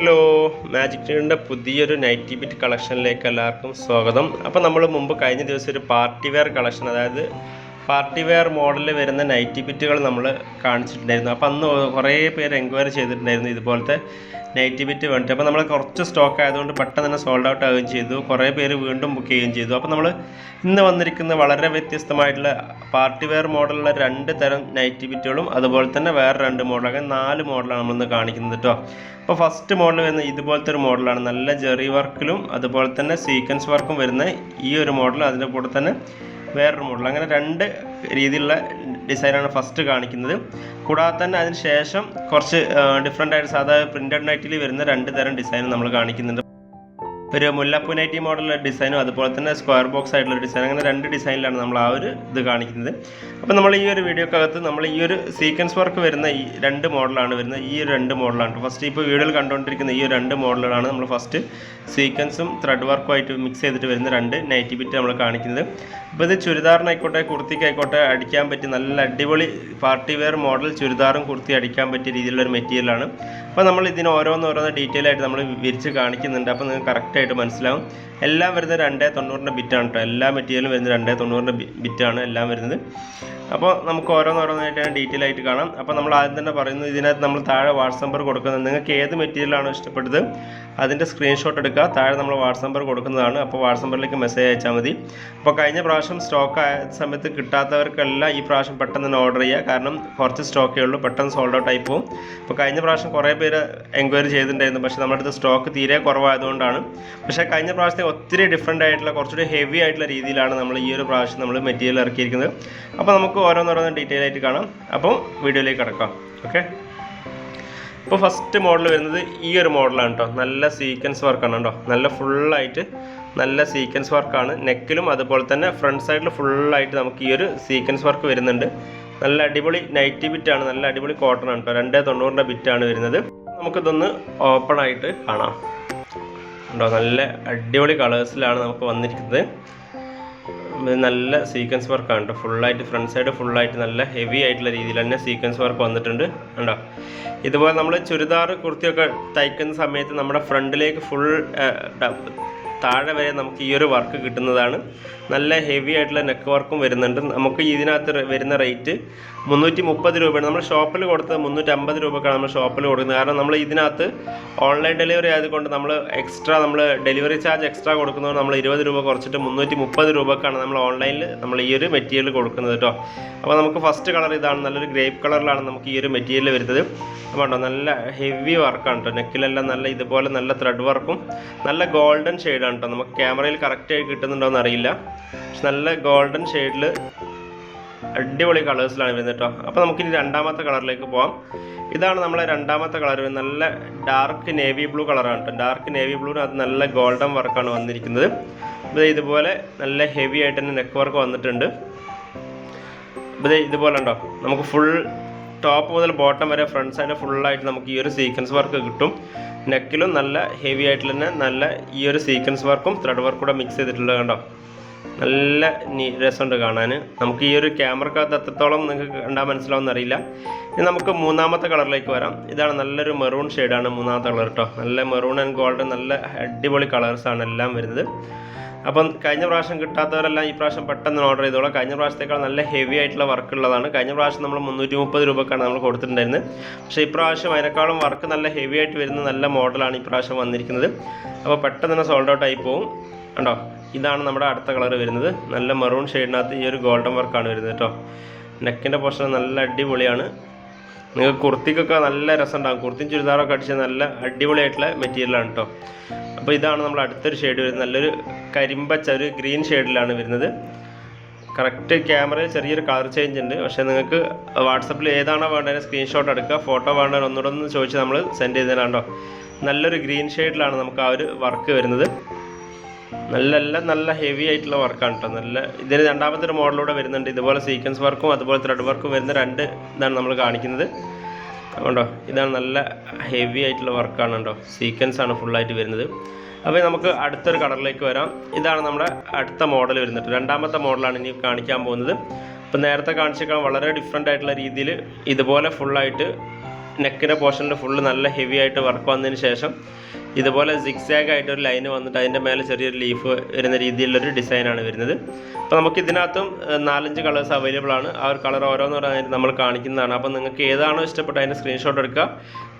Hello magic ട്രീന്റെ പുതിയൊരു nightie bit കളക്ഷനിലേക്ക് എല്ലാവർക്കും സ്വാഗതം. അപ്പോൾ നമ്മൾ മുമ്പ് കഴിഞ്ഞ ദിവസം ഒരു പാർട്ടി വെയർ കളക്ഷൻ അതായത് പാർട്ടി വെയർ മോഡലിൽ വരുന്ന നൈറ്റി ബിറ്റുകൾ നമ്മൾ കാണിച്ചിട്ടുണ്ടായിരുന്നു. അപ്പോൾ അന്ന് കുറേ പേര് എൻക്വയറി ചെയ്തിട്ടുണ്ടായിരുന്നു ഇതുപോലത്തെ നൈറ്റി ബിറ്റ് വേണ്ടിയിട്ട് അപ്പോൾ നമ്മൾ കുറച്ച് സ്റ്റോക്ക് ആയതുകൊണ്ട് പെട്ടെന്ന് തന്നെ സോൾഡ് ഔട്ട് ആവുകയും ചെയ്തു. കുറേ പേര് വീണ്ടും ബുക്ക് ചെയ്യുകയും ചെയ്തു. അപ്പോൾ നമ്മൾ ഇന്ന് വന്നിരിക്കുന്ന വളരെ വ്യത്യസ്തമായിട്ടുള്ള പാർട്ടി വെയർ മോഡലുള്ള രണ്ട് തരം നൈറ്റി ബിറ്റുകളും അതുപോലെ തന്നെ വേറെ രണ്ട് മോഡലൊക്കെ നാല് മോഡലാണ് നമ്മളിന്ന് കാണിക്കുന്നത് കേട്ടോ അപ്പോൾ ഫസ്റ്റ് മോഡൽ വരുന്ന ഇതുപോലത്തെ ഒരു മോഡലാണ്. നല്ല ജെറി വർക്കിലും അതുപോലെ തന്നെ സീക്വൻസ് വർക്കും വരുന്ന ഈ ഒരു മോഡൽ അതിന്റെ കൂടെ തന്നെ വേറൊരു മോഡൽ അങ്ങനെ രണ്ട് രീതിയിലുള്ള ഡിസൈനാണ് ഫസ്റ്റ് കാണിക്കുന്നത്. കൂടാതെ തന്നെ അതിന് ശേഷം കുറച്ച് ഡിഫറെന്റ് ആയിട്ട് സാധാരണ പ്രിന്റഡ് നൈറ്റിൽ വരുന്ന രണ്ട് തരം ഡിസൈൻ നമ്മൾ കാണിക്കുന്നുണ്ട്. ഒരു മുല്ലപ്പൂ നൈറ്റി ഡിസൈനും അതുപോലെ തന്നെ സ്ക്വയർ ബോക്സ് ആയിട്ടുള്ള ഡിസൈൻ അങ്ങനെ രണ്ട് ഡിസൈനിലാണ് നമ്മൾ ആ ഒരു ഇത് കാണിക്കുന്നത്. അപ്പോൾ നമ്മൾ ഈ ഒരു വീഡിയോക്കകത്ത് നമ്മൾ ഈ ഒരു സീക്വൻസ് വർക്ക് വരുന്ന ഈ രണ്ട് മോഡലാണ് വരുന്നത് ഈ ഒരു രണ്ട് മോഡലാണ്. ഫസ്റ്റ് ഇപ്പോൾ വീഡിയോയിൽ കണ്ടുകൊണ്ടിരിക്കുന്ന ഈ രണ്ട് മോഡലുകളാണ് നമ്മൾ ഫസ്റ്റ് സീക്വൻസും ത്രെഡ് വർക്കും ആയിട്ട് മിക്സ് ചെയ്തിട്ട് വരുന്ന രണ്ട് നൈറ്റി ബിറ്റ് നമ്മൾ കാണിക്കുന്നത്. അപ്പോൾ ഇത് ചുരിദാറിനായിക്കോട്ടെ കുർത്തിക്കായിക്കോട്ടെ അടിക്കാൻ പറ്റിയ നല്ല അടിപൊളി പാർട്ടി വെയർ മോഡൽ ചുരിദാറും കുർത്തി അടിക്കാൻ പറ്റിയ രീതിയിലുള്ള ഒരു മെറ്റീരിയലാണ് അപ്പോൾ നമ്മൾ ഇതിന് ഓരോന്നോരോന്ന് ഡീറ്റെയിൽ ആയിട്ട് നമ്മൾ വിരിച്ച് കാണിക്കുന്നുണ്ട്. അപ്പോൾ നിങ്ങൾക്ക് കറക്റ്റായിട്ട് മനസ്സിലാവും. എല്ലാം വരുന്നത് രണ്ടേ തൊണ്ണൂറിന്റെ ബിറ്റാണ് കേട്ടോ എല്ലാ മെറ്റീരിയലും വരുന്നത് രണ്ടേ തൊണ്ണൂറിന്റെ ബിറ്റാണ് എല്ലാം വരുന്നത്. അപ്പോൾ നമുക്ക് ഓരോന്നോരോന്നായിട്ട് ഡീറ്റെയിൽ ആയിട്ട് കാണാം. അപ്പോൾ നമ്മൾ ആദ്യം തന്നെ പറയുന്നത് ഇതിനകത്ത് നമ്മൾ താഴെ വാട്സപ്പ് നമ്പർ കൊടുക്കുന്നത്. നിങ്ങൾക്ക് ഏത് മെറ്റീരിയലാണോ ഇഷ്ടപ്പെട്ടത് അതിന്റെ സ്ക്രീൻഷോട്ട് എടുക്കുക. താഴെ നമ്മൾ വാട്സ് നമ്പർ കൊടുക്കുന്നതാണ്. അപ്പോൾ വാട്സ് നമ്പറിലേക്ക് മെസ്സേജ് അയച്ചാൽ മതി. അപ്പോൾ കഴിഞ്ഞ പ്രാവശ്യം സ്റ്റോക്ക് ആയ സമയത്ത് കിട്ടാത്തവർക്കെല്ലാം ഈ പ്രാവശ്യം പെട്ടെന്ന് തന്നെ ഓർഡർ ചെയ്യുക. കാരണം കുറച്ച് സ്റ്റോക്കേ ഉള്ളൂ. പെട്ടെന്ന് സോൾഡ് ഔട്ട് ആയി പോകും. അപ്പോൾ കഴിഞ്ഞ പ്രാവശ്യം കുറേ പേര് എൻക്വയറി ചെയ്തിട്ടുണ്ടായിരുന്നു. പക്ഷേ നമ്മുടെ അടുത്ത് സ്റ്റോക്ക് തീരെ കുറവായതുകൊണ്ടാണ്. പക്ഷേ കഴിഞ്ഞ പ്രാവശ്യത്തെ ഒത്തിരി ഡിഫറെന്റ് ആയിട്ടുള്ള കുറച്ചുകൂടി ഹെവി ആയിട്ടുള്ള രീതിയിലാണ് നമ്മൾ ഈ ഒരു പ്രാവശ്യം നമ്മൾ മെറ്റീരിയൽ ഇറക്കിയിരിക്കുന്നത്. അപ്പോൾ നമുക്ക് ഓരോന്നോരോന്ന് ഡീറ്റെയിൽ ആയിട്ട് കാണാം. അപ്പോൾ വീഡിയോയിലേക്ക് കിടക്കാം. ഓക്കെ ഇപ്പോൾ ഫസ്റ്റ് മോഡൽ വരുന്നത് ഈ ഒരു മോഡലാണ് കേട്ടോ നല്ല സീക്വൻസ് വർക്കാണ് കേട്ടോ നല്ല ഫുള്ളായിട്ട് നല്ല സീക്വൻസ് വർക്കാണ് നെക്കിലും അതുപോലെ തന്നെ ഫ്രണ്ട് സൈഡിൽ ഫുള്ളായിട്ട് നമുക്ക് ഈ ഒരു സീക്വൻസ് വർക്ക് വരുന്നുണ്ട്. നല്ല അടിപൊളി നൈറ്റി ബിറ്റാണ് നല്ല അടിപൊളി കോട്ടൺ ആണ് കേട്ടോ രണ്ടേ തൊണ്ണൂറിന്റെ ബിറ്റാണ് വരുന്നത്. നമുക്കിതൊന്ന് ഓപ്പൺ ആയിട്ട് കാണാം. ഉണ്ടോ നല്ല അടിപൊളി കളേഴ്സിലാണ് നമുക്ക് വന്നിരിക്കുന്നത്. നല്ല സീക്വൻസ് വർക്കാണ് കേട്ടോ ഫുള്ളായിട്ട് ഫ്രണ്ട് സൈഡ് ഫുള്ളായിട്ട് നല്ല ഹെവി ആയിട്ടുള്ള രീതിയിൽ തന്നെ സീക്വൻസ് വർക്ക് വന്നിട്ടുണ്ട്. ഉണ്ടോ ഇതുപോലെ നമ്മൾ ചുരിദാർ കുർത്തിയൊക്കെ തയ്ക്കുന്ന സമയത്ത് നമ്മുടെ ഫ്രണ്ടിലേക്ക് ഫുൾ താഴെ വരെ നമുക്ക് ഈ ഒരു വർക്ക് കിട്ടുന്നതാണ്. നല്ല ഹെവി ആയിട്ടുള്ള നെക്ക് വർക്കും വരുന്നുണ്ട്. നമുക്ക് ഇതിനകത്ത് വരുന്ന റേറ്റ് മുന്നൂറ്റി മുപ്പത് രൂപയാണ്. നമ്മൾ ഷോപ്പിൽ കൊടുത്തത് മുന്നൂറ്റി അമ്പത് രൂപക്കാണ് നമ്മൾ ഷോപ്പിൽ കൊടുക്കുന്നത്. കാരണം നമ്മൾ ഇതിനകത്ത് ഓൺലൈൻ ഡെലിവറി ആയതുകൊണ്ട് നമ്മൾ എക്സ്ട്രാ നമ്മൾ ഡെലിവറി ചാർജ് എക്സ്ട്രാ കൊടുക്കുന്നതുകൊണ്ട് നമ്മൾ ഇരുപത് രൂപ കുറച്ചിട്ട് മുന്നൂറ്റി മുപ്പത് രൂപക്കാണ് നമ്മൾ ഓൺലൈനിൽ നമ്മൾ ഈ ഒരു മെറ്റീരിയൽ കൊടുക്കുന്നത് കേട്ടോ അപ്പോൾ നമുക്ക് ഫസ്റ്റ് കളർ ഇതാണ്. നല്ലൊരു ഗ്രേപ്പ് കളറിലാണ് നമുക്ക് ഈ ഒരു മെറ്റീരിയൽ വരുന്നത്. ഉണ്ടോ നല്ല ഹെവി വർക്കാണ് കേട്ടോ നെക്കിലെല്ലാം നല്ല ഇതുപോലെ നല്ല ത്രെഡ് വർക്കും നല്ല ഗോൾഡൻ ഷെയ്ഡാണ് കേട്ടോ നമുക്ക് ക്യാമറയിൽ കറക്റ്റായി കിട്ടുന്നുണ്ടോ എന്ന് അറിയില്ല പക്ഷെ നല്ല ഗോൾഡൻ ഷെയ്ഡിൽ അടിപൊളി കളേഴ്സിലാണ് വരുന്നത് കേട്ടോ അപ്പോൾ നമുക്കിനി രണ്ടാമത്തെ കളറിലേക്ക് പോവാം. ഇതാണ് നമ്മളെ രണ്ടാമത്തെ കളർ നല്ല ഡാർക്ക് നേവി ബ്ലൂ കളറാണ് കേട്ടോ ഡാർക്ക് നേവി ബ്ലൂവിന് അത് നല്ല ഗോൾഡൻ വർക്കാണ് വന്നിരിക്കുന്നത്. ഇത് ഇതുപോലെ നല്ല ഹെവി ആയിട്ട് തന്നെ നെക്ക് വർക്ക് വന്നിട്ടുണ്ട്. ഇത് ഇതുപോലെ ഉണ്ടോ? നമുക്ക് ഫുൾ ടോപ്പ് മുതൽ ബോട്ടം വരെ ഫ്രണ്ട് സൈഡ് ഫുള്ളായിട്ട് നമുക്ക് ഈ ഒരു സീക്വൻസ് വർക്ക് കിട്ടും. നെക്കിലും നല്ല ഹെവി ആയിട്ട് തന്നെ നല്ല ഈ ഒരു സീക്വൻസ് വർക്കും ത്രെഡ് വർക്കും കൂടെ മിക്സ് ചെയ്തിട്ടുള്ളത് കണ്ടോ? നല്ല രസമുണ്ട് കാണാൻ നമുക്ക് ഈ ഒരു ക്യാമറക്കകത്ത് എത്രത്തോളം നിങ്ങൾക്ക് കണ്ടാൽ മനസ്സിലാവുമെന്ന് അറിയില്ല. ഇനി നമുക്ക് മൂന്നാമത്തെ കളറിലേക്ക് വരാം. ഇതാണ് നല്ലൊരു മെറൂൺ ഷെയ്ഡാണ് മൂന്നാമത്തെ കളർ കേട്ടോ നല്ല മെറൂൺ ആൻഡ് ഗോൾഡ് നല്ല അടിപൊളി കളേഴ്സാണ് എല്ലാം വരുന്നത്. അപ്പം കഴിഞ്ഞ പ്രാവശ്യം കിട്ടാത്തവരെല്ലാം ഈ പ്രാവശ്യം പെട്ടെന്ന് ഓർഡർ ചെയ്തോളാം. കഴിഞ്ഞ പ്രാവശ്യത്തേക്കാൾ നല്ല ഹെവി ആയിട്ടുള്ള വർക്ക് ഉള്ളതാണ്. കഴിഞ്ഞ പ്രാവശ്യം നമ്മൾ മുന്നൂറ്റി മുപ്പത് രൂപക്കാണ് നമ്മൾ കൊടുത്തിട്ടുണ്ടായിരുന്നത്. പക്ഷേ ഇപ്രാവശ്യം അതിനേക്കാളും വർക്ക് നല്ല ഹെവി ആയിട്ട് വരുന്ന നല്ല മോഡലാണ് ഈ പ്രാവശ്യം വന്നിരിക്കുന്നത്. അപ്പോൾ പെട്ടെന്ന് തന്നെ സോൾഡ് ഔട്ട് ആയി പോകും കണ്ടോ? ഇതാണ് നമ്മുടെ അടുത്ത കളർ വരുന്നത്. നല്ല മെറൂൺ ഷെയ്ഡിനകത്ത് ഈ ഒരു ഗോൾഡൻ വർക്കാണ് വരുന്നത് കേട്ടോ. നെക്കിന്റെ പോർഷൻ നല്ല അടിപൊളിയാണ്. നിങ്ങൾക്ക് കുർത്തിക്കൊക്കെ നല്ല രസമുണ്ടാകും. കുർത്തിയും ചുരിദാറൊക്കെ അടിച്ച നല്ല അടിപൊളിയായിട്ടുള്ള മെറ്റീരിയലാണ് കേട്ടോ അപ്പോൾ ഇതാണ് നമ്മൾ അടുത്തൊരു ഷെയ്ഡ് വരുന്നത്. നല്ലൊരു കരിമ്പച്ച ഒരു ഗ്രീൻ ഷെയ്ഡിലാണ് വരുന്നത്. കറക്റ്റ് ക്യാമറയിൽ ചെറിയൊരു കളർ ചേഞ്ച് ഉണ്ട്. പക്ഷേ നിങ്ങൾക്ക് വാട്സപ്പിൽ ഏതാണോ വേണ്ടത് സ്ക്രീൻഷോട്ട് എടുക്കുക ഫോട്ടോ വേണ്ടത് ഒന്നുകൂടെ ഒന്ന് ചോദിച്ച് നമ്മൾ സെൻഡ് ചെയ്ത് കേട്ടോ നല്ലൊരു ഗ്രീൻ ഷെയ്ഡിലാണ് നമുക്ക് ആ ഒരു വർക്ക് വരുന്നത്. നല്ല നല്ല നല്ല ഹെവി ആയിട്ടുള്ള വർക്കാണ് കേട്ടോ നല്ല ഇതിന് രണ്ടാമത്തെ ഒരു മോഡലൂടെ വരുന്നുണ്ട്. ഇതുപോലെ സീക്വൻസ് വർക്കും അതുപോലെ ത്രെഡ് വർക്കും വരുന്ന രണ്ട് ഇതാണ് നമ്മൾ കാണിക്കുന്നത്. കണ്ടോ? ഇതാണ് നല്ല ഹെവി ആയിട്ടുള്ള വർക്കാണ് കേട്ടോ സീക്വൻസ് ആണ് ഫുള്ളായിട്ട് വരുന്നത്. അപ്പോൾ നമുക്ക് അടുത്തൊരു കളറിലേക്ക് വരാം. ഇതാണ് നമ്മുടെ അടുത്ത മോഡൽ വരുന്നത് രണ്ടാമത്തെ മോഡലാണ് ഇനി കാണിക്കാൻ പോകുന്നത്. അപ്പോൾ നേരത്തെ കാണിച്ചേക്കാൻ വളരെ ഡിഫറെന്റ് ആയിട്ടുള്ള രീതിയിൽ ഇതുപോലെ ഫുള്ളായിട്ട് നെക്കിന്റെ പോർഷനിൽ ഫുള്ള് നല്ല ഹെവി ആയിട്ട് വർക്ക് വന്നതിന് ശേഷം ഇതുപോലെ സിക്സാഗ് ആയിട്ട് ഒരു ലൈന് വന്നിട്ട് അതിന്റെ മേലെ ചെറിയൊരു ലീഫ് വരുന്ന രീതിയിലുള്ളൊരു ഡിസൈനാണ് വരുന്നത്. അപ്പോൾ നമുക്ക് ഇതിനകത്തും നാലഞ്ച് കളേഴ്സ് അവൈലബിൾ ആണ്. ആ ഒരു കളർ ഓരോന്ന് പറഞ്ഞാൽ നമ്മൾ കാണിക്കുന്നതാണ്. അപ്പോൾ നിങ്ങൾക്ക് ഏതാണോ ഇഷ്ടപ്പെട്ട അതിന്റെ സ്ക്രീൻഷോട്ട് എടുക്കുക.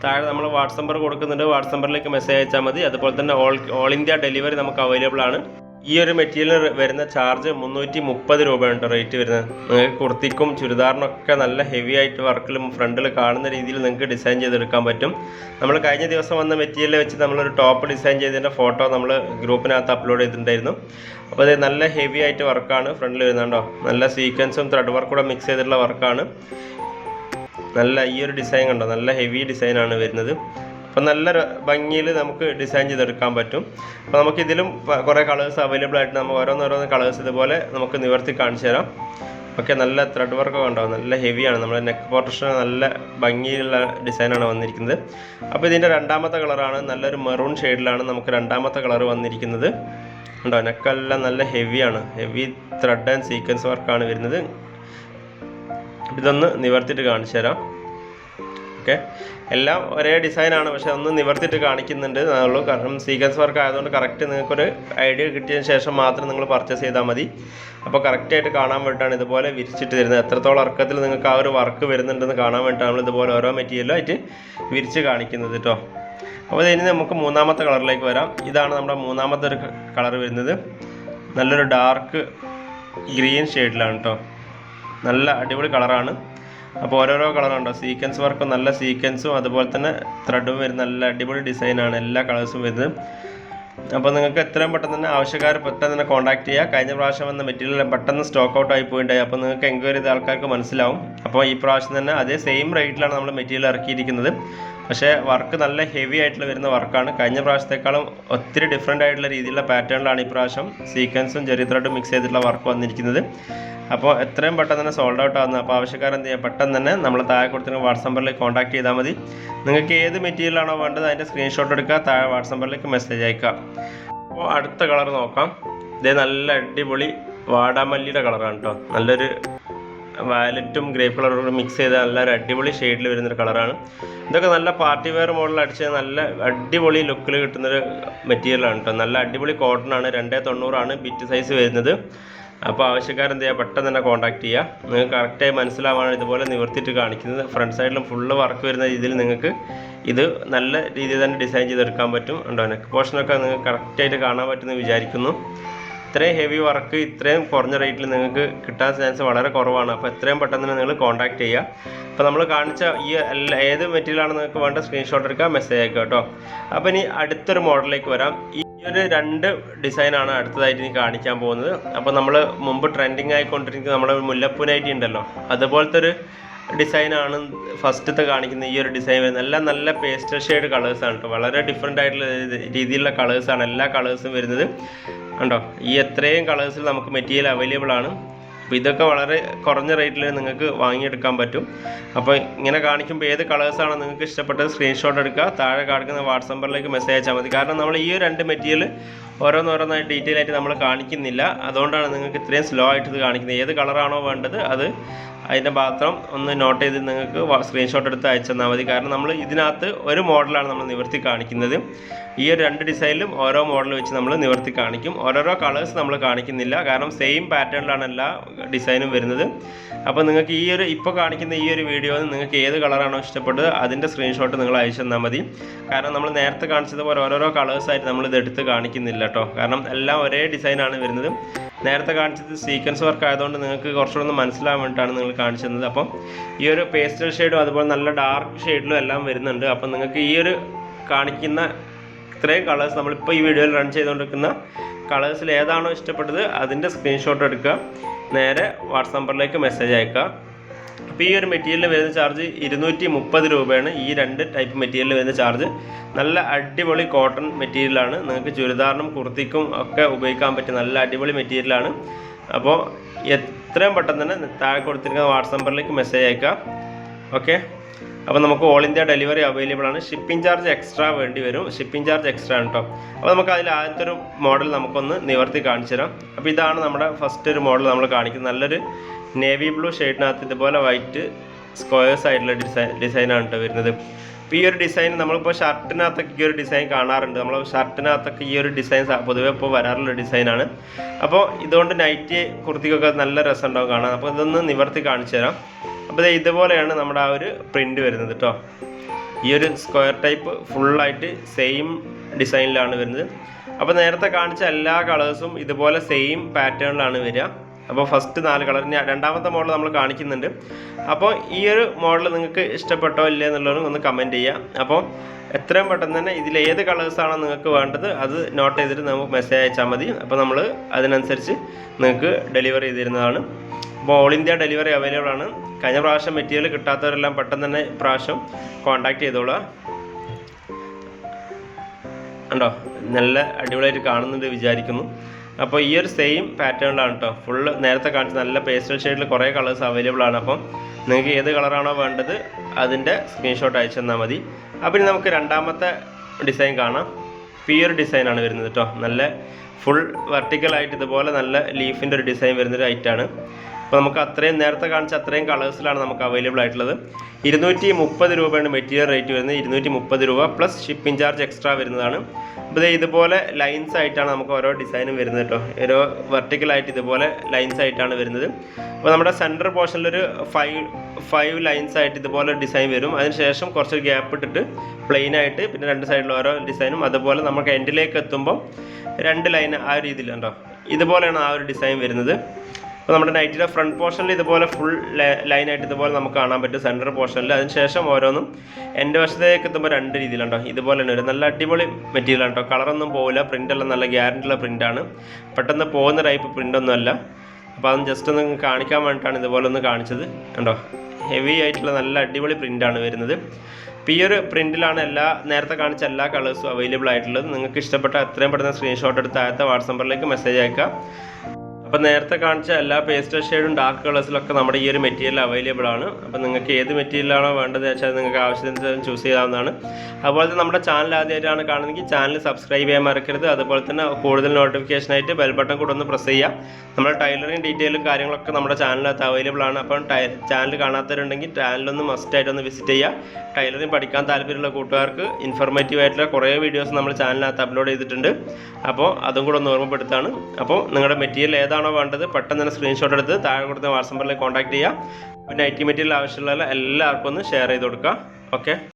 താഴെ നമ്മൾ വാട്സ് നമ്പർ കൊടുക്കുന്നുണ്ട്. വാട്സ് നമ്പറിലേക്ക് മെസ്സേജ് അയച്ചാൽ മതി. അതുപോലെ തന്നെ ഓൾ ഓൾ ഇന്ത്യ ഡെലിവറി നമുക്ക് അവൈലബിൾ ആണ്. ഈ ഒരു മെറ്റീരിയൽ വരുന്ന ചാർജ് മുന്നൂറ്റി മുപ്പത് രൂപയാണ് കേട്ടോ റേറ്റ് വരുന്നത്. നിങ്ങൾക്ക് കുർത്തിക്കും ചുരിദാറിനൊക്കെ നല്ല ഹെവി ആയിട്ട് വർക്കിലും ഫ്രണ്ടിൽ കാണുന്ന രീതിയിൽ നിങ്ങൾക്ക് ഡിസൈൻ ചെയ്തെടുക്കാൻ പറ്റും. നമ്മൾ കഴിഞ്ഞ ദിവസം വന്ന മെറ്റീരിയൽ വെച്ച് നമ്മളൊരു ടോപ്പ് ഡിസൈൻ ചെയ്തതിന്റെ ഫോട്ടോ നമ്മൾ ഗ്രൂപ്പിനകത്ത് അപ്ലോഡ് ചെയ്തിട്ടുണ്ടായിരുന്നു. അപ്പോൾ അത് നല്ല ഹെവി ആയിട്ട് വർക്കാണ് ഫ്രണ്ടിൽ വരുന്നുണ്ടോ നല്ല സീക്വൻസും ത്രെഡ് വർക്ക് കൂടെ മിക്സ് ചെയ്തിട്ടുള്ള വർക്കാണ് നല്ല ഈ ഒരു ഡിസൈൻ കണ്ടോ? നല്ല ഹെവി ഡിസൈനാണ് വരുന്നത്. അപ്പോൾ നല്ല ഭംഗിയിൽ നമുക്ക് ഡിസൈൻ ചെയ്തെടുക്കാൻ പറ്റും. അപ്പോൾ നമുക്ക് ഇതിലും കുറേ കളേഴ്സ് അവൈലബിൾ ആയിട്ട് നമ്മൾ ഓരോന്നോരോന്ന് കളേഴ്സ് ഇതുപോലെ നമുക്ക് നിവർത്തി കാണിച്ചു തരാം. ഓക്കെ നല്ല ത്രെഡ് വർക്ക് ഉണ്ടാവും നല്ല ഹെവിയാണ് നമ്മുടെ നെക്ക് പോർഷൻ നല്ല ഭംഗിയുള്ള ഡിസൈനാണ് വന്നിരിക്കുന്നത്. അപ്പോൾ ഇതിന്റെ രണ്ടാമത്തെ കളറാണ് നല്ലൊരു മെറൂൺ ഷെയ്ഡിലാണ് നമുക്ക് രണ്ടാമത്തെ കളർ വന്നിരിക്കുന്നത്. ഉണ്ടോ നെക്കെല്ലാം നല്ല ഹെവിയാണ് ഹെവി ത്രെഡ് ആൻഡ് സീക്വൻസ് വർക്കാണ് വരുന്നത്. ഇതൊന്ന് നിവർത്തിയിട്ട് കാണിച്ചു തരാം. ഓക്കെ. എല്ലാം ഒരേ ഡിസൈനാണ് പക്ഷെ ഒന്ന് നിവർത്തിയിട്ട് കാണിക്കുന്നുണ്ട് എന്നുള്ളൂ കാരണം സീക്വൻസ് വർക്ക് ആയതുകൊണ്ട് കറക്റ്റ് നിങ്ങൾക്കൊരു ഐഡിയ കിട്ടിയതിന് ശേഷം മാത്രം നിങ്ങൾ പർച്ചേസ് ചെയ്താൽ മതി. അപ്പോൾ കറക്റ്റായിട്ട് കാണാൻ വേണ്ടിയിട്ടാണ് ഇതുപോലെ വിരിച്ചിട്ട് തരുന്നത്. എത്രത്തോളം അർക്കത്തിൽ നിങ്ങൾക്ക് ആ ഒരു വർക്ക് വരുന്നുണ്ടെന്ന് കാണാൻ വേണ്ടിയിട്ടാണ് നമ്മൾ ഇതുപോലെ ഓരോ മെറ്റീരിയലായിട്ട് വിരിച്ച് കാണിക്കുന്നത് കേട്ടോ അപ്പോൾ ഇനി നമുക്ക് മൂന്നാമത്തെ കളറിലേക്ക് വരാം. ഇതാണ് നമ്മുടെ മൂന്നാമത്തെ ഒരു കളർ വരുന്നത്. നല്ലൊരു ഡാർക്ക് ഗ്രീൻ ഷെയ്ഡിലാണ് കേട്ടോ നല്ല അടിപൊളി കളറാണ് അപ്പോൾ ഓരോരോ കളറുണ്ടോ? സീക്വൻസ് വർക്കും നല്ല സീക്വൻസും അതുപോലെ തന്നെ ത്രെഡും വരുന്ന നല്ല അടിപൊളി ഡിസൈനാണ് എല്ലാ കളേഴ്സും വരുന്നത്. അപ്പോൾ നിങ്ങൾക്ക് എത്രയും പെട്ടെന്ന് തന്നെ ആവശ്യക്കാർ പെട്ടെന്ന് തന്നെ കോൺടാക്ട് ചെയ്യുക കഴിഞ്ഞ പ്രാവശ്യം വന്ന മെറ്റീരിയൽ പെട്ടെന്ന് സ്റ്റോക്ക് ഔട്ട് ആയി പോയിട്ടുണ്ടായി അപ്പോൾ നിങ്ങൾക്ക് എൻക്വയറി ചെയ്ത ആൾക്കാർക്ക് മനസ്സിലാവും. അപ്പോൾ ഈ പ്രാവശ്യം തന്നെ അതേ സെയിം റേറ്റിലാണ് നമ്മൾ മെറ്റീരിയൽ ഇറക്കിയിരിക്കുന്നത്. പക്ഷേ വർക്ക് നല്ല ഹെവി ആയിട്ടുള്ള വരുന്ന വർക്കാണ് കഴിഞ്ഞ പ്രാവശ്യത്തെക്കാളും ഒത്തിരി ഡിഫറെന്റ് ആയിട്ടുള്ള രീതിയിലുള്ള പാറ്റേണിലാണ് ഈ പ്രാവശ്യം സീക്വൻസും ജെറി ത്രെഡും മിക്സ് ചെയ്തിട്ടുള്ള വർക്ക് വന്നിരിക്കുന്നത്. അപ്പോൾ എത്രയും പെട്ടെന്ന് തന്നെ സോൾഡ് ഔട്ട് ആവുന്നത് അപ്പോൾ ആവശ്യക്കാർ എന്ത് ചെയ്യുക പെട്ടെന്ന് തന്നെ നമ്മൾ താഴെ കൊടുത്തിട്ട് വാട്സ് നമ്പറിലേക്ക് കോൺടാക്ട് ചെയ്താൽ മതി. നിങ്ങൾക്ക് ഏത് മെറ്റീരിയലാണോ വേണ്ടത് അതിന്റെ സ്ക്രീൻഷോട്ട് എടുക്കുക താഴെ വാട്സ് നമ്പറിലേക്ക് മെസ്സേജ് അയക്കുക. അപ്പോൾ അടുത്ത കളർ നോക്കാം. ഇതേ നല്ല അടിപൊളി വാടാമല്ലിയുടെ കളറാണ് കേട്ടോ നല്ലൊരു വയലറ്റും ഗ്രേ കളറും മിക്സ് ചെയ്ത നല്ലൊരു അടിപൊളി ഷെയ്ഡിൽ വരുന്നൊരു കളറാണ് ഇതൊക്കെ നല്ല പാർട്ടി വെയർ മോഡൽ അടിച്ച് നല്ല അടിപൊളി ലുക്കിൽ കിട്ടുന്നൊരു മെറ്റീരിയലാണ് കേട്ടോ നല്ല അടിപൊളി കോട്ടൺ ആണ് രണ്ടേ തൊണ്ണൂറാണ് ബിറ്റ് സൈസ് വരുന്നത്. അപ്പോൾ ആവശ്യക്കാരെന്ത് ചെയ്യുക പെട്ടെന്ന് തന്നെ കോൺടാക്ട് ചെയ്യുക നിങ്ങൾക്ക് കറക്റ്റായി മനസ്സിലാവാണ് ഇതുപോലെ നിവർത്തിയിട്ട് കാണിക്കുന്നത്. ഫ്രണ്ട് സൈഡിലും ഫുള്ള് വർക്ക് വരുന്ന രീതിയിൽ നിങ്ങൾക്ക് ഇത് നല്ല രീതിയിൽ തന്നെ ഡിസൈൻ ചെയ്തെടുക്കാൻ പറ്റും. ഉണ്ടോ നെക്ക് പോർഷനൊക്കെ നിങ്ങൾക്ക് കറക്റ്റായിട്ട് കാണാൻ പറ്റുമെന്ന് വിചാരിക്കുന്നു. ഇത്രയും ഹെവി വർക്ക് ഇത്രയും കുറഞ്ഞ റേറ്റിൽ നിങ്ങൾക്ക് കിട്ടാൻ ചാൻസ് വളരെ കുറവാണ്. അപ്പോൾ എത്രയും പെട്ടെന്ന് തന്നെ നിങ്ങൾ കോൺടാക്ട് ചെയ്യുക അപ്പോൾ നമ്മൾ കാണിച്ച ഈ ഏത് മെറ്റീരിയലാണ് നിങ്ങൾക്ക് വേണ്ട സ്ക്രീൻഷോട്ട് എടുക്കുക മെസ്സേജ് അയക്കുക കേട്ടോ. അപ്പോൾ ഇനി അടുത്തൊരു മോഡലിലേക്ക് വരാം. ഒരു രണ്ട് ഡിസൈനാണ് അടുത്തതായിട്ട് ഇനി കാണിക്കാൻ പോകുന്നത്. അപ്പോൾ നമ്മൾ മുമ്പ് ട്രെൻഡിങ് ആയിക്കൊണ്ടിരിക്കുന്ന നമ്മുടെ മുല്ലപ്പൂ നൈറ്റി ഉണ്ടല്ലോ. അതുപോലത്തെ ഒരു ഡിസൈനാണ് ഫസ്റ്റത്തെ കാണിക്കുന്നത്. ഈ ഒരു ഡിസൈൻ വരുന്നത്. എല്ലാം നല്ല പേസ്റ്റൽ ഷെയ്ഡ് കളേഴ്സാണ് കേട്ടോ വളരെ ഡിഫറെന്റ് ആയിട്ടുള്ള രീതി- രീതിയിലുള്ള കളേഴ്സാണ് എല്ലാ കളേഴ്സും വരുന്നത്. ഉണ്ടോ ഈ എത്രയും കളേഴ്സിൽ നമുക്ക് മെറ്റീരിയൽ അവൈലബിൾ ആണ്. അപ്പോൾ ഇതൊക്കെ വളരെ കുറഞ്ഞ റേറ്റിൽ നിങ്ങൾക്ക് വാങ്ങിയെടുക്കാൻ പറ്റും. അപ്പോൾ ഇങ്ങനെ കാണിക്കുമ്പോൾ ഏത് കളേഴ്സാണ് നിങ്ങൾക്ക് ഇഷ്ടപ്പെട്ടത് സ്ക്രീൻഷോട്ട് എടുക്കുക. താഴെ കാണിക്കുന്ന വാട്സപ്പ് നമ്പറിലേക്ക് മെസ്സേജ് അയച്ചാൽ മതി. കാരണം നമ്മൾ ഈ രണ്ട് മെറ്റീരിയൽ ഓരോന്നോരോന്നായി ഡീറ്റെയിൽ ആയിട്ട് നമ്മൾ കാണിക്കുന്നില്ല. അതുകൊണ്ടാണ് നിങ്ങൾക്ക് ഇത്രയും സ്ലോ ആയിട്ട് ഇത് കാണിക്കുന്നത്. ഏത് കളറാണോ വേണ്ടത് അത് അതിന്റെ മാത്രം ഒന്ന് നോട്ട് ചെയ്ത് നിങ്ങൾക്ക് സ്ക്രീൻഷോട്ട് എടുത്ത് അയച്ചു തന്നാൽ മതി. കാരണം നമ്മൾ ഇതിനകത്ത് ഒരു മോഡലാണ് നമ്മൾ നിവർത്തി കാണിക്കുന്നത്. ഈ ഒരു രണ്ട് ഡിസൈനിലും ഓരോ മോഡൽ വെച്ച് നമ്മൾ നിവർത്തി കാണിക്കും. ഓരോരോ കളേഴ്സ് നമ്മൾ കാണിക്കുന്നില്ല. കാരണം സെയിം പാറ്റേണിലാണ് എല്ലാ ഡിസൈനും വരുന്നത്. അപ്പോൾ നിങ്ങൾക്ക് ഈ ഒരു ഇപ്പോൾ കാണിക്കുന്ന ഈ ഒരു വീഡിയോയിൽ നിങ്ങൾക്ക് ഏത് കളറാണോ ഇഷ്ടപ്പെട്ടത് അതിന്റെ സ്ക്രീൻഷോട്ട് നിങ്ങൾ അയച്ചു തന്നാൽ മതി. കാരണം നമ്മൾ നേരത്തെ കാണിച്ചതുപോലെ ഓരോരോ കളേഴ്സായിട്ട് നമ്മൾ ഇത് എടുത്ത് കാണിക്കുന്നില്ല കേട്ടോ. കാരണം എല്ലാം ഒരേ ഡിസൈനാണ് വരുന്നത്. നേരത്തെ കാണിച്ചത് സീക്വൻസ് വർക്ക് ആയതുകൊണ്ട് നിങ്ങൾക്ക് കുറച്ചുകൂടെ ഒന്ന് മനസ്സിലാവാൻ വേണ്ടിയിട്ടാണ് നിങ്ങൾ കാണിച്ചു തന്നത് അപ്പം ഈ ഒരു പേസ്റ്റൽ ഷെയ്ഡും അതുപോലെ നല്ല ഡാർക്ക് ഷെയ്ഡിലും എല്ലാം വരുന്നുണ്ട്. അപ്പം നിങ്ങൾക്ക് ഈ ഒരു കാണിക്കുന്ന ഇത്രയും കളേഴ്സ് നമ്മളിപ്പോൾ ഈ വീഡിയോയിൽ റൺ ചെയ്തുകൊണ്ടിരിക്കുന്ന കളേഴ്സിൽ ഏതാണോ ഇഷ്ടപ്പെട്ടത് അതിന്റെ സ്ക്രീൻഷോട്ട് എടുക്കുക. നേരെ വാട്സാപ്പ് നമ്പറിലേക്ക് മെസ്സേജ് അയക്കുക. അപ്പോൾ ഈ ഒരു മെറ്റീരിയലിന് വരുന്ന ചാർജ് ഇരുന്നൂറ്റി മുപ്പത് രൂപയാണ്. ഈ രണ്ട് ടൈപ്പ് മെറ്റീരിയലിന് വരുന്ന ചാർജ് നല്ല അടിപൊളി കോട്ടൺ മെറ്റീരിയലാണ് നിങ്ങൾക്ക് ചുരിദാറിനും കുർത്തിക്കും ഒക്കെ ഉപയോഗിക്കാൻ പറ്റിയ നല്ല അടിപൊളി മെറ്റീരിയലാണ് അപ്പോൾ എത്രയും പെട്ടെന്ന് തന്നെ താഴെ കൊടുത്തിരിക്കുന്ന വാട്സപ്പ് നമ്പറിലേക്ക് മെസ്സേജ് അയക്കാം. ഓക്കെ അപ്പോൾ നമുക്ക് ഓൾ ഇന്ത്യ ഡെലിവറി അവൈലബിൾ ആണ്. ഷിപ്പിംഗ് ചാർജ് എക്സ്ട്രാ വേണ്ടി വരും. ഷിപ്പിംഗ് ചാർജ് എക്സ്ട്രാ ആണ് കേട്ടോ അപ്പോൾ നമുക്ക് അതിൽ ആദ്യത്തെ ഒരു മോഡൽ നമുക്കൊന്ന് നിവർത്തി കാണിച്ചു തരാം. അപ്പോൾ ഇതാണ് നമ്മുടെ ഫസ്റ്റ് ഒരു മോഡൽ നമ്മൾ കാണിക്കുന്നത്. നല്ലൊരു നേവി ബ്ലൂ ഷെയ്ഡിനകത്ത് ഇതുപോലെ വൈറ്റ് സ്ക്വയേഴ്സ് ആയിട്ടുള്ള ഡിസൈൻ ഡിസൈനാണ് കേട്ടോ വരുന്നത്. അപ്പോൾ ഈ ഒരു ഡിസൈൻ നമ്മളിപ്പോൾ ഷർട്ടിനകത്തൊക്കെ ഈ ഒരു ഡിസൈൻ കാണാറുണ്ട്. നമ്മൾ ഷർട്ടിനകത്തൊക്കെ ഈ ഒരു ഡിസൈൻ പൊതുവെ ഇപ്പോൾ വരാറുള്ള ഡിസൈനാണ് അപ്പോൾ ഇതുകൊണ്ട് നൈറ്റ് കുർത്തിക്കൊക്കെ നല്ല രസം ഉണ്ടാവും കാണാൻ. അപ്പോൾ ഇതൊന്ന് നിവർത്തി കാണിച്ചു തരാം. അപ്പോൾ ഇതുപോലെയാണ് നമ്മുടെ ആ ഒരു പ്രിന്റ് വരുന്നത് കേട്ടോ ഈ ഒരു സ്ക്വയർ ടൈപ്പ് ഫുള്ളായിട്ട് സെയിം ഡിസൈനിലാണ് വരുന്നത്. അപ്പോൾ നേരത്തെ കാണിച്ച എല്ലാ കളേഴ്സും ഇതുപോലെ സെയിം പാറ്റേണിലാണ് വരിക. അപ്പോൾ ഫസ്റ്റ് നാല് കളർ രണ്ടാമത്തെ മോഡൽ നമ്മൾ കാണിക്കുന്നുണ്ട്. അപ്പോൾ ഈ ഒരു മോഡൽ നിങ്ങൾക്ക് ഇഷ്ടപ്പെട്ടോ ഇല്ലേ എന്നുള്ളതും ഒന്ന് കമന്റ് ചെയ്യുക അപ്പോൾ എത്രയും പെട്ടെന്ന് തന്നെ ഇതിൽ ഏത് കളേഴ്സാണോ നിങ്ങൾക്ക് വേണ്ടത് അത് നോട്ട് ചെയ്തിട്ട് നമുക്ക് മെസ്സേജ് അയച്ചാൽ മതി. അപ്പോൾ നമ്മൾ അതിനനുസരിച്ച് നിങ്ങൾക്ക് ഡെലിവറി ചെയ്തിരുന്നതാണ്. അപ്പോൾ ഓൾ ഇന്ത്യ ഡെലിവറി അവൈലബിൾ ആണ്. കഴിഞ്ഞ പ്രാവശ്യം മെറ്റീരിയൽ കിട്ടാത്തവരെല്ലാം പെട്ടെന്ന് തന്നെ പ്രാവശ്യം കോൺടാക്ട് ചെയ്തോളുക. ഉണ്ടോ നല്ല അടിപൊളിയായിട്ട് കാണുന്നുണ്ട് വിചാരിക്കുന്നു. അപ്പോൾ ഈ ഒരു സെയിം പാറ്റേണിലാണ് കേട്ടോ ഫുള്ള് നേരത്തെ കാണിച്ച നല്ല പേസ്റ്റൽ ഷെയ്ഡിൽ കുറേ കളേഴ്സ് അവൈലബിൾ ആണ്. അപ്പം നിങ്ങൾക്ക് ഏത് കളറാണോ വേണ്ടത് അതിന്റെ സ്ക്രീൻഷോട്ട് അയച്ചു തന്നാൽ മതി. അപ്പോൾ ഇനി നമുക്ക് രണ്ടാമത്തെ ഡിസൈൻ കാണാം. പിയർ ഒരു ഡിസൈനാണ് വരുന്നത് കേട്ടോ നല്ല ഫുൾ വെർട്ടിക്കൽ ആയിട്ട് ഇതുപോലെ നല്ല ലീഫിന്റെ ഒരു ഡിസൈൻ വരുന്നൊരു ഐറ്റാണ് അപ്പോൾ നമുക്ക് അത്രയും നേരത്തെ കാണിച്ച അത്രയും കളേഴ്സിലാണ് നമുക്ക് അവൈലബിൾ ആയിട്ടുള്ളത്. ഇരുന്നൂറ്റി മുപ്പത് രൂപയാണ് മെറ്റീരിയൽ റേറ്റ് വരുന്നത്. ഇരുന്നൂറ്റി മുപ്പത് രൂപ പ്ലസ് ഷിപ്പിംഗ് ചാർജ് എക്സ്ട്രാ വരുന്നതാണ്. അപ്പോൾ ഇതുപോലെ ലൈൻസ് ആയിട്ടാണ് നമുക്ക് ഓരോ ഡിസൈനും വരുന്നത് കേട്ടോ ഓരോ വെർട്ടിക്കലായിട്ട് ഇതുപോലെ ലൈൻസ് ആയിട്ടാണ് വരുന്നത്. അപ്പോൾ നമ്മുടെ സെന്റർ പോർഷനിലൊരു ഫൈവ് ഫൈവ് ലൈൻസ് ആയിട്ട് ഇതുപോലെ ഡിസൈൻ വരും. അതിനുശേഷം കുറച്ച് ഗ്യാപ്പ് ഇട്ടിട്ട് പ്ലെയിൻ ആയിട്ട് പിന്നെ രണ്ട് സൈഡിൽ ഓരോ ഡിസൈനും അതുപോലെ നമുക്ക് എൻഡിലേക്ക് എത്തുമ്പോൾ രണ്ട് ലൈൻ ആ രീതിയിൽ ഉണ്ടോ ഇതുപോലെയാണ് ആ ഒരു ഡിസൈൻ വരുന്നത്. അപ്പോൾ നമ്മുടെ നൈറ്റിയുടെ ഫ്രണ്ട് പോർഷനിൽ ഇതുപോലെ ഫുൾ ലൈനായിട്ട് ഇതുപോലെ നമുക്ക് കാണാൻ പറ്റും സെന്റർ പോർഷനിൽ അതിനുശേഷം ഓരോന്നും എന്റെ വശത്തേക്ക് എത്തുമ്പോൾ രണ്ട് രീതിയിലുണ്ടോ? ഇതുപോലെ തന്നെ ഒരു നല്ല അടിപൊളി മെറ്റീരിയലാണ് കേട്ടോ കളറൊന്നും പോകില്ല പ്രിന്റെല്ലാം നല്ല ഗ്യാരണ്ടി ഉള്ള പ്രിന്റാണ് പെട്ടെന്ന് പോകുന്ന ടൈപ്പ് പ്രിന്റൊന്നുമല്ല അപ്പോൾ അതൊന്ന് ജസ്റ്റ് ഒന്ന് കാണിക്കാൻ വേണ്ടിയിട്ടാണ് ഇതുപോലെ ഒന്ന് കാണിച്ചത്. കണ്ടോ? ഹെവി ആയിട്ടുള്ള നല്ല അടിപൊളി പ്രിന്റാണ് വരുന്നത്. അപ്പോൾ ഈ ഒരു പ്രിന്റിലാണ് എല്ലാ നേരത്തെ കാണിച്ച എല്ലാ കളേഴ്സും അവൈലബിൾ ആയിട്ടുള്ളത്. നിങ്ങൾക്ക് ഇഷ്ടപ്പെട്ട അത്രയും പെട്ടെന്ന് സ്ക്രീൻഷോട്ട് എടുത്ത് ആദ്യത്തെ വാട്സപ്പ് മെസ്സേജ് അയക്കാം. അപ്പോൾ നേരത്തെ കാണിച്ച എല്ലാ പേസ്റ്റർ ഷെയ്ഡും ഡാർക്ക് കളേഴ്സിലൊക്കെ നമ്മുടെ ഈ ഒരു മെറ്റീരിയൽ അവൈലബിൾ ആണ്. അപ്പോൾ നിങ്ങൾക്ക് ഏത് മെറ്റീരിയലാണോ വേണ്ടത് വെച്ചാൽ നിങ്ങൾക്ക് ആവശ്യത്തിന് ചൂസ് ചെയ്യാവുന്നതാണ്. അതുപോലെ തന്നെ നമ്മുടെ ചാനൽ ആദ്യമായിട്ടാണ് കാണുന്നതെങ്കിൽ ചാനൽ സബ്സ്ക്രൈബ് ചെയ്യാൻ മറക്കരുത്. അതുപോലെ തന്നെ കൂടുതൽ നോട്ടിഫിക്കേഷനായിട്ട് ബെൽ ബട്ടൺ കൂടെ ഒന്ന് പ്രസ് ചെയ്യുക. നമ്മുടെ ടൈലറിങ് ഡീറ്റെയിലും കാര്യങ്ങളൊക്കെ നമ്മുടെ ചാനലിനകത്ത് അവൈലബിൾ ആണ്. അപ്പം ചാനൽ കാണാത്തവരുണ്ടെങ്കിൽ ചാനലൊന്ന് മസ്റ്റായിട്ട് ഒന്ന് വിസിറ്റ് ചെയ്യുക. ടൈലറിങ് പഠിക്കാൻ താല്പര്യമുള്ള കൂട്ടുകാർക്ക് ഇൻഫർമേറ്റീവ് ആയിട്ടുള്ള കുറേ വീഡിയോസ് നമ്മൾ ചാനലിനകത്ത് അപ്ലോഡ് ചെയ്തിട്ടുണ്ട്. അപ്പോൾ അതും കൂടെ ഒന്ന് ഓർമ്മപ്പെടുത്താണ്. അപ്പോൾ നിങ്ങളുടെ മെറ്റീരിയൽ ഏതാണോ വേണ്ടത്? പെട്ടെന്ന് തന്നെ സ്ക്രീൻഷോട്ട് എടുത്ത് താഴെ കൊടുത്ത വാട്സപ്പ് നമ്പറിൽ കോൺടാക്ട് ചെയ്യുക പിന്നെ ഐ ടി മെറ്റീരിയൽ ആവശ്യമുള്ള എല്ലാവർക്കും ഒന്ന് ഷെയർ ചെയ്ത് കൊടുക്കുക ഓക്കെ